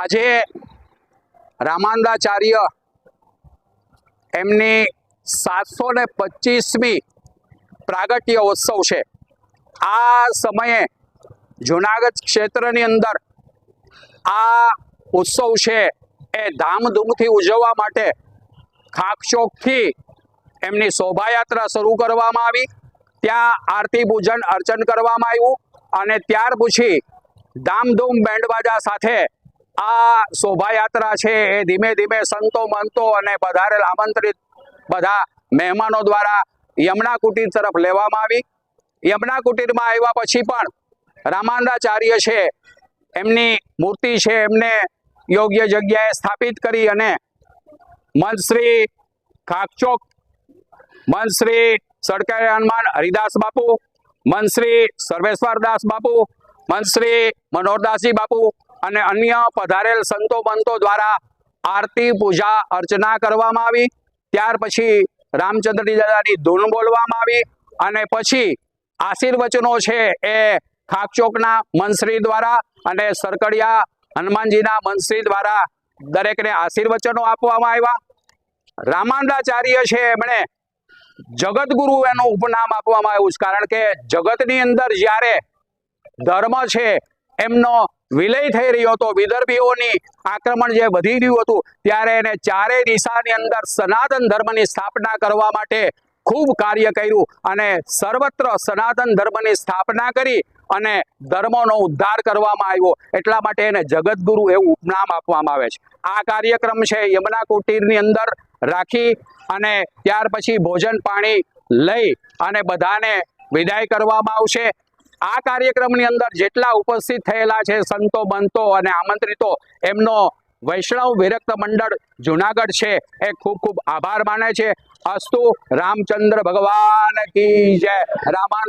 આજે રામાનંદાચાર્ય એમની સાતસો ને પચીસમી પ્રાગટ્ય ઉત્સવ છે. આ સમયે જુનાગઢ ક્ષેત્રની અંદર આ ઉત્સવ છે એ ધામધૂમથી ઉજવવા માટે ખાકચોકથી એમની શોભાયાત્રા શરૂ કરવામાં આવી. ત્યાં આરતી પૂજન અર્ચન કરવામાં આવ્યું અને ત્યાર પછી ધામધૂમ બેન્ડબાજા સાથે આ શોભાયાત્રા છે એ ધીમે ધીમે સંતો મંતો અને પધારેલ આમંત્રિત બધા મહેમાનો દ્વારા યમુના કુટીર તરફ લેવામાં આવી. યમુના કુટીરમાં આવ્યા પછી પણ રામાનંદાચાર્ય છે, એમની મૂર્તિ છે એમને યોગ્ય જગ્યાએ સ્થાપિત કરી અને મંત્રી ખાકચોક, મંત્રી સડકાઈ હનુમાન હરિદાસ બાપુ, મંત્રી સર્વેશ્વરદાસ બાપુ, મંત્રી મનોહરદાસજી બાપુ અને અન્ય પધારેલ સંતો મંતો દ્વારા આરતી, પૂજા, અર્ચના કરવામાં આવી. ત્યાર પછી રામચંદ્રજી દાદાની ધૂન બોલવામાં આવી અને પછી આશીર્વચનો છે એ ખાકચોકના મનશ્રી દ્વારા અને સરકડિયા હનુમાનજીના મનશ્રી દ્વારા દરેકને આશીર્વચનો આપવામાં આવ્યા. રામાનંદાચાર્ય છે એમણે જગતગુરુ એનું ઉપનામ આપવામાં આવ્યું છે. કારણ કે જગતની અંદર જ્યારે ધર્મ છે, એમનો વિલય થઈ રહ્યો હતો. વિદર્ભીઓની આક્રમણ જે વધી રહ્યું હતું, ત્યારે એને ચારેય દિશાની અંદર સનાતન ધર્મની સ્થાપના કરવા માટે ખૂબ કાર્ય કર્યું અને સર્વત્ર સનાતન ધર્મની સ્થાપના કરી અને ધર્મનો ઉદ્ધાર કરવામાં આવ્યો. એટલા માટે એને જગતગુરુ એવું ઉપનામ આપવામાં આવે છે. આ કાર્યક્રમ છે યમુના કુટીરની અંદર રાખી અને ત્યાર પછી ભોજન પાણી લઈ અને બધાને વિદાય કરવામાં આવશે. આ કાર્યક્રમની અંદર જેટલા ઉપસ્થિત થયેલા છે, સંતો બંતો અને આમંત્રિતો, એમનો વૈષ્ણવ વિરક્ત મંડળ જુનાગઢ છે, એ ખૂબ ખૂબ આભાર માને છે. અસ્તુ રામચંદ્ર ભગવાન કી જય. રામાન